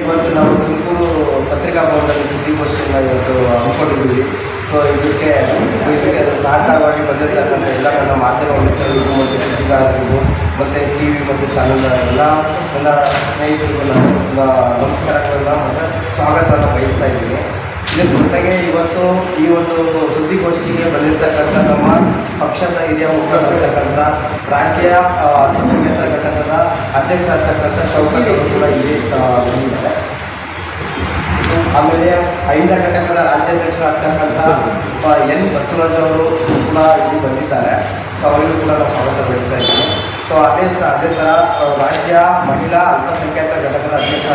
ಇವತ್ತು ನಾವು ತುಮಕೂರು ಪತ್ರಿಕಾ ಭವನದಲ್ಲಿ ಸುದ್ದಿಗೋಷ್ಠಿಯನ್ನು ಇವತ್ತು ಹಮ್ಮಿಕೊಂಡಿದ್ದೀವಿ. ಸೊ ಇದಕ್ಕೆ ಇದಕ್ಕೆ ಸಹಕಾರವಾಗಿ ಬಂದಿರತಕ್ಕಂಥ ಎಲ್ಲ ನನ್ನ ಮಾಧ್ಯಮ ಮಿತ್ರರಿಗೂ ಮತ್ತು ಸುದ್ದಿಗಾರರಿಗೂ, ಮತ್ತು ಟಿ ವಿ ಮತ್ತು ಚಾನಲ್ ಎಲ್ಲ ನನ್ನ ಸ್ನೇಹಿತರಿಗೂ ನಾನು ನಮಸ್ಕಾರಗಳನ್ನ ಮತ್ತು ಸ್ವಾಗತವನ್ನು ಬಯಸ್ತಾ ಇದ್ದೀನಿ. ಇದರ ಜೊತೆಗೆ ಇವತ್ತು ಈ ಒಂದು ಸುದ್ದಿಗೋಷ್ಠಿಗೆ ಬಂದಿರತಕ್ಕಂಥ ನಮ್ಮ ಪಕ್ಷದ ಹಿರಿಯ ಮುಖಂಡರಾಗಿರ್ತಕ್ಕಂಥ ರಾಜ್ಯ ಅಲ್ಪಸಂಖ್ಯಾತ ಘಟಕದ ಅಧ್ಯಕ್ಷ ಆಗ್ತಕ್ಕಂಥ ಶೌಕತ್ ಅವರು ಕೂಡ ಇಲ್ಲಿ ಬಂದಿದ್ದಾರೆ. ಆಮೇಲೆ ಐದನೇ ಘಟಕದ ರಾಜ್ಯಾಧ್ಯಕ್ಷರಾಗ್ತಕ್ಕಂಥ ಎನ್ ಬಸವರಾಜ್ ಅವರು ಕೂಡ ಇಲ್ಲಿ ಬಂದಿದ್ದಾರೆ. ಸೊ ಅವರಿಗೂ ಕೂಡ ಸ್ವಾಗತ ಬಯಸ್ತಾ ಇದ್ದೀನಿ. ಸೊ ಅದೇ ಸ ಅದೇ ಥರ ರಾಜ್ಯ ಮಹಿಳಾ ಅಲ್ಪಸಂಖ್ಯಾತ ಘಟಕದ ಅಧ್ಯಕ್ಷ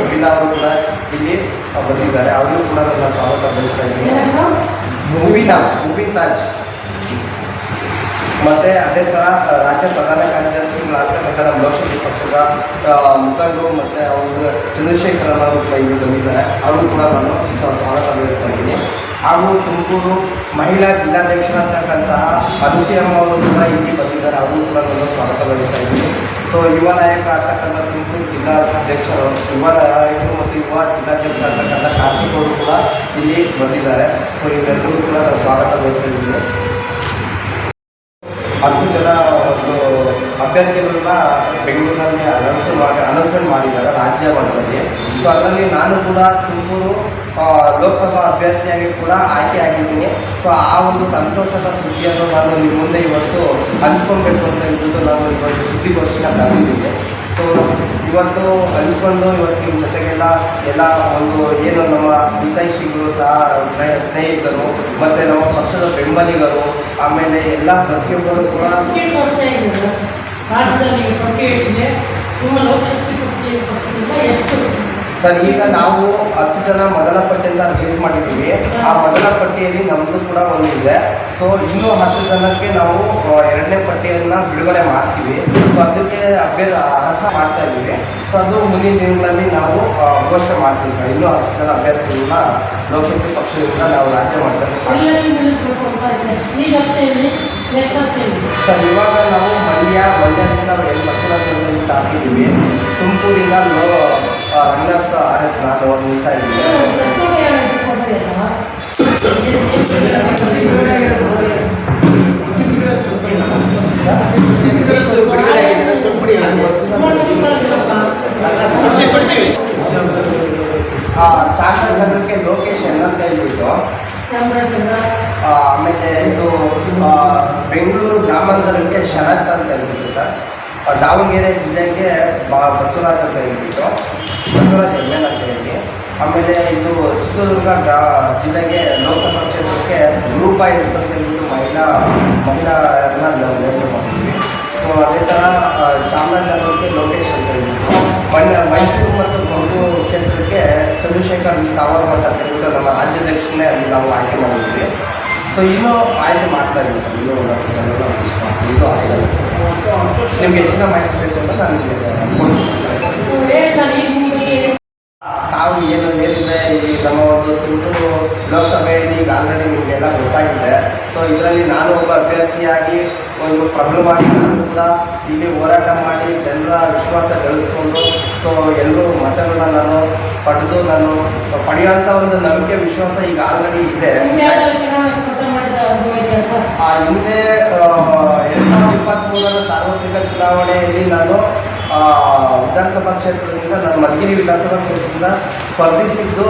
ಮಹಿಳಾ ಅವರು ಕೂಡ ಇಲ್ಲಿ ಬಂದಿದ್ದಾರೆ. ಅವರಿಗೂ ಕೂಡ ನಾನು ಸ್ವಾಗತ ಬಯಸ್ತಾ ಇದ್ದೀನಿ. ಮುಬಿನಾ ಮುಬಿನ್ ತಾಜ್ ಮತ್ತೆ ಅದೇ ಥರ ಆ, ರಾಜ್ಯ ಪ್ರಧಾನ ಕಾರ್ಯದರ್ಶಿಗಳಾಗ್ತಕ್ಕಂಥ ನಮ್ಮ ಲೋಕಸಭೆ ಪಕ್ಷದ ಆ, ಮುಖಂಡರು ಮತ್ತು ಅವರು ಚಂದ್ರಶೇಖರ್ ಅವರು ಕೂಡ ಇಲ್ಲಿ ಬಂದಿದ್ದಾರೆ. ಅವರು ಕೂಡ ನಾನು ಸ್ವ- ಸ್ವಾಗತ ಬಯಸ್ತಾ ಇದ್ದೀನಿ. ಹಾಗೂ ತುಮಕೂರು ಮಹಿಳಾ ಜಿಲ್ಲಾಧ್ಯಕ್ಷರಾಗ್ತಕ್ಕಂತಹ ಅನುಸೂಯಮ್ಮ ಅವರು ಕೂಡ ಇಲ್ಲಿ ಬಂದಿದ್ದಾರೆ. ಅವರು ಕೂಡ ನಾನು ಸ್ವಾಗತ ಬಯಸ್ತಾ ಇದ್ದೀನಿ. ಸೊ ಯುವ ನಾಯಕ ಆಗ್ತಕ್ಕಂಥ ತುಮಕೂರು ಜಿಲ್ಲಾ ಅಧ್ಯಕ್ಷರು, ಯುವ ನಾಯಕರು ಮತ್ತು ಯುವ ಜಿಲ್ಲಾಧ್ಯಕ್ಷರಾಗ್ತಕ್ಕಂಥ ಕಾರ್ತಿಕ್ ಅವರು ಕೂಡ ಇಲ್ಲಿ ಬಂದಿದ್ದಾರೆ. ಸೊ ಇವರೆಲ್ಲರೂ ಕೂಡ ನಾನು ಸ್ವಾಗತ ಬಯಸ್ತಾ ಇದ್ದೀನಿ. ಹತ್ತು ಜನ ಒಂದು ಅಭ್ಯರ್ಥಿಗಳನ್ನ ಬೆಂಗಳೂರಿನಲ್ಲಿ ಅನೌನ್ಸ್ ಮಾಡಿ, ಅನೌನ್ಸ್ಮೆಂಟ್ ಮಾಡಿದ್ದಾರೆ, ರಾಜ್ಯ ಮಟ್ಟದಲ್ಲಿ. ಸೊ ಅದರಲ್ಲಿ ನಾನು ಕೂಡ ತುಮಕೂರು ಲೋಕಸಭಾ ಅಭ್ಯರ್ಥಿಯಾಗಿ ಕೂಡ ಆಯ್ಕೆ ಆಗಿದ್ದೀನಿ ಸೊ ಆ ಒಂದು ಸಂತೋಷದ ಸುದ್ದಿಯನ್ನು ನಾನು ನಿಮ್ಮ ಮುಂದೆ ಇವತ್ತು ಹಂಚ್ಕೊಳ್ಬೇಕು ಅಂತ ಹೇಳ್ಬಿಟ್ಟು ನಾನು ಇವತ್ತು ಸುದ್ದಿಗೋಷ್ಠಿನ ಕರೆದಿದ್ದೀನಿ. ಸೊ ಇವತ್ತು ಹಂಚ್ಕೊಂಡು ಇವತ್ತು ನಿಮ್ಮ ಜೊತೆಗೆಲ್ಲ ಎಲ್ಲ ಒಂದು ಏನು ನಮ್ಮ ಹಿತೈಷಿಗಳು ಸಹ ಸ್ನೇ- ಸ್ನೇಹಿತರು, ಮತ್ತು ನಮ್ಮ ಪಕ್ಷದ ಬೆಂಬಲಿಗರು, ಆಮೇಲೆ ಎಲ್ಲ ಪ್ರತಿಯೊಬ್ಬರು ಕೂಡ ರಾಜ್ಯದಲ್ಲಿ ನಿಮ್ಮ ಲೋಕಶಕ್ತಿ ಎಷ್ಟು ಸರ್ ಈಗ ನಾವು ಹತ್ತು ಜನ ಮೊದಲ ಪಟ್ಟಿಯಿಂದ ರಿಲೀಸ್ ಮಾಡಿದ್ದೀವಿ. ಆ ಮೊದಲ ಪಟ್ಟಿಯಲ್ಲಿ ನಮ್ಮದು ಕೂಡ ಒಂದಿದೆ. ಸೊ ಇನ್ನೂ ಹತ್ತು ಜನಕ್ಕೆ ನಾವು ಎರಡನೇ ಪಟ್ಟಿಯನ್ನು ಬಿಡುಗಡೆ ಮಾಡ್ತೀವಿ. ಸೊ ಅದಕ್ಕೆ ಅಭ್ಯರ್ ಅರ್ಹ ಮಾಡ್ತಾ ಇದ್ದೀವಿ. ಸೊ ಅದು ಮುಂದಿನ ದಿನಗಳಲ್ಲಿ ನಾವು ಘೋಷಣೆ ಮಾಡ್ತೀವಿ ಸರ್. ಇನ್ನೂ ಹತ್ತು ಜನ ಅಭ್ಯರ್ಥಿಗಳನ್ನ ಲೋಕಸಭೆ ಪಕ್ಷದಿಂದ ನಾವು ರಾಜ್ಯ ಮಾಡ್ತಾ ಸರ್ ಇವಾಗ ನಾವು ಮಂಡ್ಯ ಮಂಡ್ಯದಿಂದ ಎರಡು ಬಸವರಾಜ್ ಹಾಕಿದ್ದೀವಿ ತುಮಕೂರಿಂದ ಲೋ ರಂಗನಾಥ್ ಆರ್ ಎಸ್ ನಾನು ಕೊಡ್ತೀರಲ್ಲ ಚಾಮರಾಜನಗರಕ್ಕೆ ಲೋಕೇಶ್ ಅಂತ ಹೇಳ್ಬಿಟ್ಟು ಆಮೇಲೆ ಇದು ಬೆಂಗಳೂರು ಗ್ರಾಮಾಂತರಕ್ಕೆ ಶರತ್ ಅಂತ ಹೇಳ್ಬಿಟ್ಟು ಸರ್. ದಾವಣಗೆರೆ ಜಿಲ್ಲೆಗೆ ಬಸವರಾಜ್ ಅಂತ ಹೇಳ್ಬಿಟ್ಟು. ಬಸವರಾಜ್ ಎಂ ಅಂತ ಹೇಳಿ. ಆಮೇಲೆ ಇದು ಚಿತ್ರದುರ್ಗ ಗ್ರಾ ಜಿಲ್ಲೆಗೆ ಲೋಕಸಭಾ ಕ್ಷೇತ್ರಕ್ಕೆ ರೂಪಾ ಎಸ್ ಅಂತ ಹೇಳ್ಬಿಟ್ಟು ಮಹಿಳಾ ಮಹಿಳೆಯರನ್ನ ನೇಮಕ ಮಾಡಿದ್ವಿ ಸೊ ಅದೇ ಥರ ಚಾಮರಾಜನಗರಕ್ಕೆ ಲೋಕೇಶ್ ಅಂತ ಹೇಳ್ಬಿಟ್ಟು ಮೈಸೂರು ಮತ್ತು ಮಂಗಳೂರು ಕ್ಷೇತ್ರಕ್ಕೆ ಚಂದ್ರಶೇಖರ್ ಸ್ಥಾವರ ಮಠ ಅಂತ ಹೇಳ್ಬಿಟ್ಟು ನಮ್ಮ ರಾಜ್ಯಾಧ್ಯಕ್ಷರನ್ನೇ ಅಲ್ಲಿ ನಾವು ಆಯ್ಕೆ ಮಾಡಿದ್ವಿ ಸೊ ಇನ್ನೂ ಆಯ್ಕೆ ಮಾಡ್ತಾ ಇದ್ದೀವಿ ಸರ್. ಇನ್ನೂ ಒಂದು ಹತ್ತು ಜನರು ಇದು ಆಯ್ಕೆ ನಿಮ್ಗೆ ಹೆಚ್ಚಿನ ಮಾಹಿತಿ ಬೇಕು ಅಂತ ನಾನು ನಿಮಗೆ ಕೊಡ್ತೀನಿ. ಹೇಳಿ ಸರ್ ಈಗ ನಿಮಗೆ ತಾವು ಏನು ಏನಿದೆ ಈ ನಮ್ಮ ಒಂದು ತುಮಕೂರು ಲೋಕಸಭೆಯಲ್ಲಿ ಈಗ ಆಲ್ರೆಡಿ ನಿಮಗೆಲ್ಲ ಗೊತ್ತಾಗಿದೆ. ಸೊ ಇದರಲ್ಲಿ ನಾನು ಒಬ್ಬ ಅಭ್ಯರ್ಥಿಯಾಗಿ ಒಂದು ಪ್ರಬಲ ನಾನು ಕೂಡ ಇಲ್ಲಿ ಹೋರಾಟ ಮಾಡಿ ಜನರ ವಿಶ್ವಾಸ ಗಳಿಸ್ಕೊಂಡು ಸೊ ಎಲ್ಲರೂ ಮತಗಳನ್ನ ನಾನು ಪಡೆದು ನಾನು ಪಡೆಯುವಂಥ ಒಂದು ನಂಬಿಕೆ ವಿಶ್ವಾಸ ಈಗ ಆಲ್ರೆಡಿ ಇದೆ. ಆ ಹಿಂದೆ ಎರಡು ಸಾವಿರದ ಇಪ್ಪತ್ತ್ಮೂರರ ಸಾರ್ವತ್ರಿಕ ಚುನಾವಣೆಯಲ್ಲಿ ನಾನು ವಿಧಾನಸಭಾ ಕ್ಷೇತ್ರದಿಂದ ನಾನು ಮಧುಗಿರಿ ವಿಧಾನಸಭಾ ಕ್ಷೇತ್ರದಿಂದ ಸ್ಪರ್ಧಿಸಿದ್ದು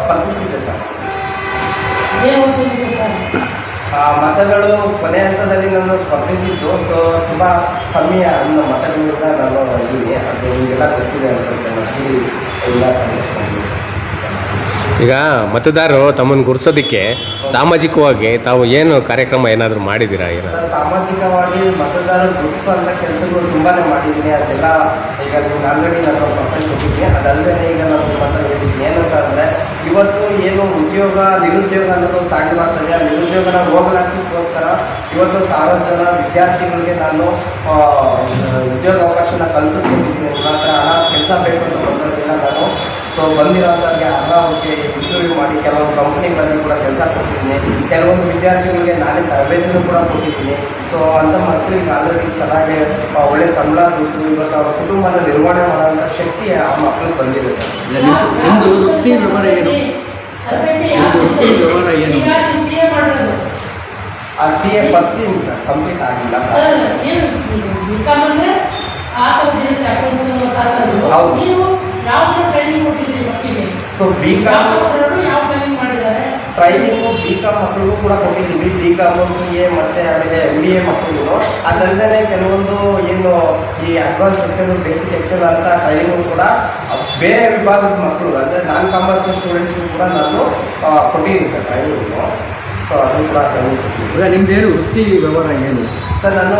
ಸ್ಪರ್ಧಿಸಿದ್ದೆ ಸರ್. ಮತಗಳು ಕೊನೆ ಹಂತದಲ್ಲಿ ನಾನು ಸ್ಪರ್ಧಿಸಿದ್ದು ಸೊ ತುಂಬ ಕಮ್ಮಿ ಅನ್ನೋ ಮತಗಳಿಂದ ನಾನು ಇದ್ದೀನಿ ಅದು ನಿಮಗೆಲ್ಲ ಗೊತ್ತಿದೆ ಅನ್ಸುತ್ತೆ ಮಧುಗಿರಿ ಸರ್ ಈಗ ಮತದಾರರು ತಮ್ಮನ್ನು ಗುರ್ಸೋದಕ್ಕೆ ಸಾಮಾಜಿಕವಾಗಿ ತಾವು ಏನು ಕಾರ್ಯಕ್ರಮ ಏನಾದರೂ ಮಾಡಿದ್ದೀರಾ ಈಗ? ಸಾಮಾಜಿಕವಾಗಿ ಮತದಾರರು ಗುರುತಿಸುವಂಥ ಕೆಲಸಗಳು ತುಂಬಾ ಮಾಡಿದ್ದೀನಿ. ಅದೆಲ್ಲ ಈಗ ನಿಮ್ಗೆ ಆಲ್ರೆಡಿ ನಾನು ಅದಲ್ಲದೆ ಈಗ ನಾನು ನಿಮ್ಮ ಹೇಳಿದ್ದೀನಿ. ಏನಂತ ಅಂದರೆ ಇವತ್ತು ಏನು ಉದ್ಯೋಗ ನಿರುದ್ಯೋಗ ಅನ್ನೋದು ತಾಂಡಿ ಮಾಡ್ತದೆ. ಆ ನಿರುದ್ಯೋಗನ ಇವತ್ತು ಸಾವಿರ ಜನ ವಿದ್ಯಾರ್ಥಿಗಳಿಗೆ ನಾನು ಆ, ಉದ್ಯೋಗ ಅವಕಾಶನ ಕಲ್ಪಿಸ್ಕೊಟ್ಟಿದ್ದೀನಿ ಹತ್ರ ಹಣ ಕೆಲಸ ಬೇಕು ಅಂತ ಬಂದಿಲ್ಲ ನಾನು ಸೊ ಬಂದಿರೋಂಥವ್ರಿಗೆ ಅವ್ರಿಗೆ ಇಂಟರ್ವ್ಯೂ ಮಾಡಿ ಕೆಲವೊಂದು ಕಂಪ್ನಿಗಳಲ್ಲಿ ಕೂಡ ಕೆಲಸ ಕೊಡ್ತಿದ್ದೀನಿ ಕೆಲವೊಂದು ವಿದ್ಯಾರ್ಥಿಗಳಿಗೆ ನಾನೇ ತರಬೇತಿನೂ ಕೂಡ ಕೊಟ್ಟಿದ್ದೀನಿ ಸೊ ಅಂಥ ಮಕ್ಕಳಿಗೆ ಆಲ್ರೆಡಿ ಚೆನ್ನಾಗಿ ಆ, ಒಳ್ಳೆ ಸಂಬಳ ದುಡ್ಡು ಇವತ್ತು ಅವ್ರ ಕುಟುಂಬನ ನಿರ್ವಹಣೆ ಮಾಡೋಂಥ ಶಕ್ತಿ ಆ ಮಕ್ಕಳಿಗೆ ಬಂದಿದೆ ಸರ್ ವೃತ್ತಿ ವ್ಯವಹಾರ ಏನು? ವೃತ್ತಿ ವ್ಯವಹಾರ ಏನು? ಆ C A pursuing sir complete ಆಗಿಲ್ಲ ಹೌದು. ನೀವು ಟ್ರೈನಿಂಗ್ ಕೊಟ್ಟಿದ್ದೀರಿ ಮಕ್ಕಳಿಗೆ? ಸೊ ಬಿ ಯಾವ ಕಾಮ್ ಯಾವ ಟ್ರೈನಿಂಗ್ ಮಾಡಿದ್ದಾರೆ? ಟ್ರೈನಿಂಗು ಬಿ ಕಾಮ್ ಮಕ್ಕಳಿಗೂ ಕೂಡ ಕೊಟ್ಟಿದ್ದೀವಿ. ಬಿ ಕಾಮು ಸಿ ಎ ಮತ್ತು ಆಮೇಲೆ ಎಂ ಬಿ ಎ ಮಕ್ಕಳಿಗೂ. ಅದಲ್ಲದೆ ಕೆಲವೊಂದು ಏನು ಈ ಅಡ್ವಾನ್ಸ್ ಎಕ್ಸೆಲ್ ಬೇಸಿಕ್ ಎಕ್ಸೆಲ್ ಅಂತ ಟ್ರೈನಿಂಗು ಕೂಡ ಬೇರೆ ವಿಭಾಗದ ಮಕ್ಕಳು ಅಂದರೆ ನಾನ್ ಕಾಮರ್ಸ್ ಸ್ಟೂಡೆಂಟ್ಸ್ಗೂ ಕೂಡ ನಾನು ಕೊಟ್ಟಿದ್ದೀನಿ ಸರ್ ಟ್ರೈನಿಂಗು ಸೊ ಅದು ಕೂಡ ಟ್ರೈನಿಂಗ್ ಕೊಟ್ಟಿದ್ದೀನಿ. ನಿಮ್ದು ಏನು ವೃತ್ತಿ ವ್ಯವಹಾರ ಏನು? ಸರ್ ನಾನು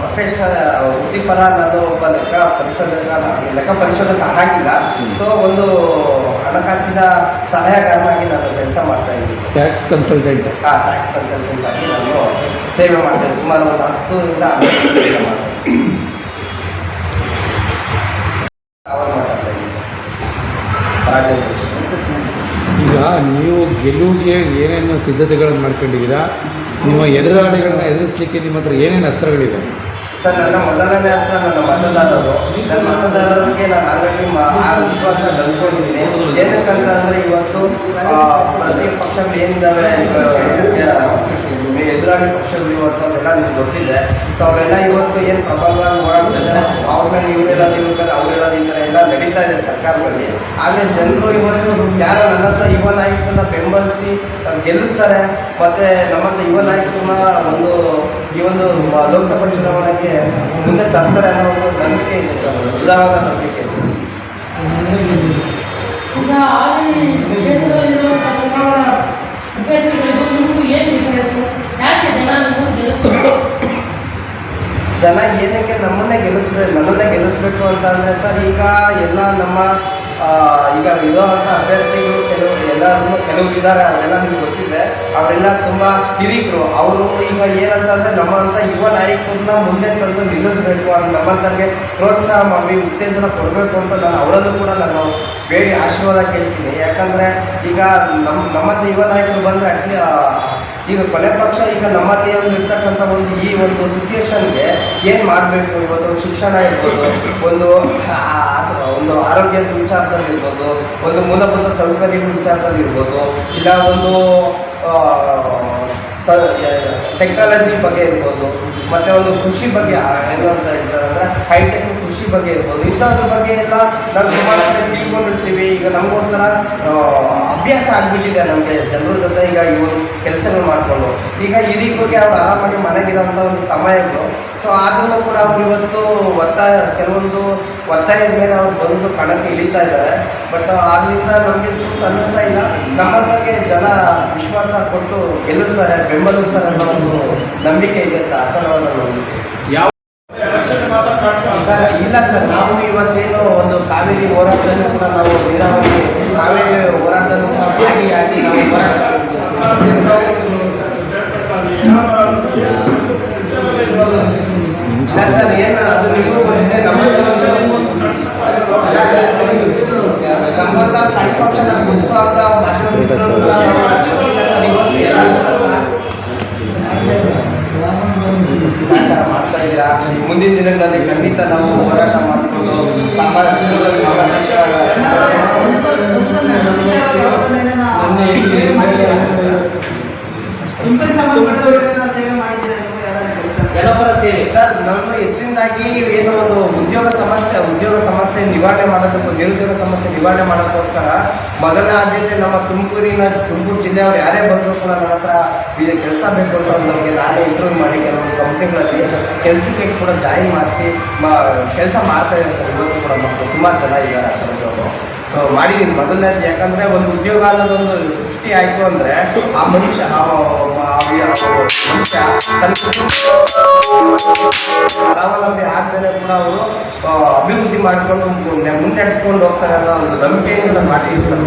ಪ್ರೊಫೆಷನಲ್ ವೃತ್ತಿಪರ ನಾನು ಒಬ್ಬ ಲೆಕ್ಕ ಪರಿಶೋಧಕ ಲೆಕ್ಕ ಪರಿಶೋಧಕ ಆಗಿಲ್ಲ. ಸೊ ಒಂದು ಹಣಕಾಸಿನ ಸಲಹೆಗಾರನಾಗಿ ನಾನು ಕೆಲಸ ಮಾಡ್ತಾ ಇದ್ದೀನಿ ಟ್ಯಾಕ್ಸ್ ಕನ್ಸಲ್ಟೆಂಟ್ ಹಾಂ ಟ್ಯಾಕ್ಸ್ ಕನ್ಸಲ್ಟೆಂಟ್ ಆಗಿ ನಾನು ಸೇವೆ ಮಾಡ್ತೇನೆ ಸುಮಾರು ಒಂದು ಹತ್ತರಿಂದ ಹನ್ನೆರಡು ವರ್ಷ ಮಾಡ್ತೇನೆ ಅವಾಗ ಮಾತಾಡ್ತಾ ಇದ್ದೀನಿ ಸರ್. ರಾಜೇಂದ್ರ ಈಗ ನೀವು ಗೆಲುವಿಗೆ ಏನೇನು ಸಿದ್ಧತೆಗಳನ್ನು ಮಾಡ್ಕೊಂಡಿದ್ದೀರಾ? ನಿಮ್ಮ ಎದುರಾಳಿಗಳನ್ನ ಎದುರಿಸಲಿಕ್ಕೆ ನಿಮ್ಮ ಹತ್ರ ಏನೇನು ಅಸ್ತ್ರಗಳಿವೆ? ಸರ್, ನನ್ನ ಮೊದಲನೇ ಅಸ್ತ್ರ ನನ್ನ ಮತದಾರರು. ನನ್ನ ಮತದಾರರಿಗೆ ನಾನು ಆಲ್ರೆಡಿ ಆ ವಿಶ್ವಾಸ ಗಳಿಸ್ಕೊಂಡಿದ್ದೀನಿ. ಏನಕ್ಕಂತಂದ್ರೆ ಇವತ್ತು ಪ್ರತಿ ಪಕ್ಷಗಳು ಏನಿದ್ದಾವೆ ಎದುರಾಳಿ ಪಕ್ಷಗಳು ಇವತ್ತು ಅವೆಲ್ಲ ನಿಮ್ಗೆ ಗೊತ್ತಿದೆ. ಸೊ ಅವೆಲ್ಲ ಇವತ್ತು ಏನು ಪ್ರಬಲವಾಗಿ ಓಡಾಡ್ತಾ ಇದ್ದಾರೆ ಅವ್ರ ಮೇಲೆ ಇವ್ರು ಹೇಳೋದು ಇವ್ರ ಮೇಲೆ ಅವ್ರು ಹೇಳೋದು ಈ ಥರ ಎಲ್ಲ ನಡೀತಾ ಇದೆ ಸರ್ಕಾರದಲ್ಲಿ. ಆದರೆ ಜನರು ಇವತ್ತು ಯಾರೋ ನನ್ನ ಯುವ ನಾಯಕರನ್ನ ಬೆಂಬಲಿಸಿ ಗೆಲ್ಲಿಸ್ತಾರೆ. ಮತ್ತೆ ನಮ್ಮ ಹತ್ರ ಯುವ ನಾಯಕರನ್ನ ಒಂದು, ಈ ಒಂದು ಲೋಕಸಭಾ ಚುನಾವಣೆಗೆ ಮುಂದೆ ತರ್ತಾರೆ ಅನ್ನೋ ಒಂದು ನಂಬಿಕೆ ಇದೆ ಸರ್ ಉದಾಹರಣ ನಂಬಿಕೆ ಜನ ಏನಕ್ಕೆ ನಮ್ಮನ್ನೇ ಗೆಲ್ಲಿಸ್ಬೇಕು ನನ್ನನ್ನೇ ಗೆಲ್ಲಿಸ್ಬೇಕು ಅಂತ ಅಂದರೆ ಸರ್ ಈಗ ಎಲ್ಲ ನಮ್ಮ ಈಗ ಈಗ ಇರುವಂಥ ಅಭ್ಯರ್ಥಿಗಳು ಕೆಲವು ಎಲ್ಲರೂ ಕೆಲವರು ಇದ್ದಾರೆ ಅವರೆಲ್ಲ ನಿಮ್ಗೆ ಗೊತ್ತಿದೆ. ಅವರೆಲ್ಲ ತುಂಬ ಹಿರಿಕರು. ಅವರು ಈಗ ಏನಂತಂದರೆ ನಮ್ಮಂಥ ಯುವ ನಾಯಕರನ್ನ ಮುಂದೆ ತಂದು ನಿಲ್ಲಿಸಬೇಕು ಅಂತ ನಮ್ಮಂಥವ್ರಿಗೆ ಪ್ರೋತ್ಸಾಹ ಮಾಡಿ, ಉತ್ತೇಜನ ಕೊಡಬೇಕು ಅಂತ ನಾನು ಅವರಲ್ಲೂ ಕೂಡ ನಾನು ಬೇಡಿ ಆಶೀರ್ವಾದ ಕೇಳ್ತೀನಿ. ಯಾಕಂದರೆ ಈಗ ನಮ್ಮ ನಮ್ಮಂಥ ಯುವ ನಾಯಕರು ಬಂದರೆ ಅಟ್ಲಿ ಈಗ ಕೊನೆ ಪಕ್ಷ ಈಗ ನಮ್ಮಲ್ಲಿ ಒಂದು ಇರ್ತಕ್ಕಂಥ ಒಂದು ಈ ಒಂದು ಸಿಚುಯೇಷನ್ಗೆ ಏನು ಮಾಡಬೇಕು ಇವತ್ತು ಶಿಕ್ಷಣ ಇರ್ಬೋದು, ಒಂದು ಒಂದು ಆರೋಗ್ಯದ ವಿಚಾರದಲ್ಲಿ ಇರ್ಬೋದು, ಒಂದು ಮೂಲಭೂತ ಸೌಕರ್ಯದ ವಿಚಾರದಲ್ಲಿ ಇರ್ಬೋದು, ಇಲ್ಲ ಒಂದು ಟೆಕ್ನಾಲಜಿ ಬಗ್ಗೆ ಇರ್ಬೋದು, ಮತ್ತು ಒಂದು ಕೃಷಿ ಬಗ್ಗೆ ಏನು ಅಂತ ಹೇಳ್ತಾರೆ ಅಂದರೆ ಹೈಟೆಕ್ ಕೃಷಿ ಬಗ್ಗೆ ಇರ್ಬೋದು ಇಂಥದ್ರ ಬಗ್ಗೆ ಎಲ್ಲ ನಾವು ಸುಮಾರು ತಿಳ್ಕೊಂಡಿರ್ತೀವಿ. ಈಗ ನಮಗೊಂಥರ ಅಭ್ಯಾಸ ಆಗಿಬಿಟ್ಟಿದೆ ನಮಗೆ. ಜನರ ಜೊತೆ ಈಗ ಒಂದು ಕೆಲಸಗಳು ಮಾಡಿಕೊಂಡು. ಈಗ ಹಿರಿಯರಿಗೆ ಅವ್ರು ಆರಾಮಾಗಿ ಮನೆಗಿರೋಂಥ ಒಂದು ಸಮಯಗಳು ಸೊ ಆದ್ರೂ ಕೂಡ ಅವ್ರು ಇವತ್ತು ಒತ್ತಾಯ, ಕೆಲವೊಂದು ಒತ್ತಾಯದ ಮೇಲೆ ಅವ್ರು ಬಂದು ಕಣಕ್ಕೆ ಇಳಿತಾ ಇದ್ದಾರೆ. ಬಟ್ ಆದ್ರಿಂದ ನಮಗೆ ಸುತ್ತ ಅನ್ನಿಸ್ತಾ ಇಲ್ಲ. ನಮ್ಮಂತಕ್ಕೆ ಜನ ವಿಶ್ವಾಸ ಕೊಟ್ಟು ಗೆಲ್ಲಿಸ್ತಾರೆ, ಬೆಂಬಲಿಸ್ತಾರೆ ಅನ್ನೋ ಒಂದು ನಂಬಿಕೆ ಇದೆ ಸರ್ ಅಚಲವಾದ ನಂಬಿಕೆ ಯಾವ ಸರ್, ಇಲ್ಲ ಸರ್, ನಾವು ಇವತ್ತೇನು ಒಂದು ಕಾವೇರಿ ಹೋರಾಟದಲ್ಲೂ ಕೂಡ ನಾವು ನೀರಾವರಿ ಕಾವೇರಿ ಹೋರಾಟದಲ್ಲೂ ಕೂಡ ಭಾಗಿಯಾಗಿ ನಾವು ಹೋರಾಟ ಇಲ್ಲ ಸರ್, ಏನು, ಅದು ನಿಮಗೂ ಗೊತ್ತಿದೆ ನಮ್ಮಂತ ಸಣ್ಣ ಪಕ್ಷ ನಮ್ಗೆ ಗುರುತಿಸುವಂತ ಭಾಷಣ ಮಿತ್ರರು ಕೂಡ ನಾವು ಇಲ್ಲ ಸರ್, ಇವತ್ತು ಎಲ್ಲ ಸಹಕಾರ ಮಾಡ್ತಾ ಇದ್ದೀರಾ ಮುಂದಿನ ದಿನಗಳಲ್ಲಿ ಖಂಡಿತ ನಾವು ಹೋರಾಟ ಮಾಡಿಕೊಂಡು ಸಾಮಾಜಿಕ ಜನಪರ ಸೇವೆ ಸರ್ ನಾನು ಹೆಚ್ಚಿನದಾಗಿ ಏನು ಒಂದು ಉದ್ಯೋಗ ಸಮಸ್ಯೆ ಉದ್ಯೋಗ ಸಮಸ್ಯೆ ನಿವಾರಣೆ ಮಾಡೋದಕ್ಕೂ ನಿರುದ್ಯೋಗ ಸಮಸ್ಯೆ ನಿವಾರಣೆ ಮಾಡೋಕ್ಕೋಸ್ಕರ ಮೊದಲನೇ ಆದ್ಯತೆ ನಮ್ಮ ತುಮಕೂರಿನ ತುಮಕೂರು ಜಿಲ್ಲೆಯವರು ಯಾರೇ ಬಂದರೂ ಕೂಡ ನನ್ನ ಹತ್ರ ಇಲ್ಲಿ ಕೆಲಸ ಬೇಕು ಅಂತ ನಮಗೆ ನಾನೇ ಇಂಟ್ರೂವ್ ಮಾಡಿ ಕೆಲವೊಂದು ಕಂಪ್ನಿಗಳಲ್ಲಿ ಕೆಲಸಕ್ಕೆ ಕೂಡ ಜಾಯಿನ್ ಮಾಡಿಸಿ ಕೆಲಸ ಮಾಡ್ತಾ ಇದ್ದಾರೆ ಸರ್ ಇವತ್ತು ಕೂಡ ಮಕ್ಕಳು ಸುಮಾರು ಜನ ಇದ್ದಾರೆ ಆ ಥರದವರು ಸೊ ಮಾಡಿದ್ದೀನಿ ಮೊದಲನೇದು ಯಾಕಂದರೆ ಒಂದು ಉದ್ಯೋಗ ಅನ್ನೋದೊಂದು ಸೃಷ್ಟಿ ಆಯಿತು ಅಂದರೆ ಆ ಮನುಷ್ಯ ಸ್ವಾವಲಂಬಿ ಆಗ್ದೇ ಕೂಡ ಅವರು ಅಭಿವೃದ್ಧಿ ಮಾಡಿಕೊಂಡು ಮುನ್ನಡೆಸ್ಕೊಂಡು ಹೋಗ್ತಾರೆ ಅನ್ನೋ ಒಂದು ನಂಬಿಕೆಯಿಂದ ಮಾತಿ ಸರ್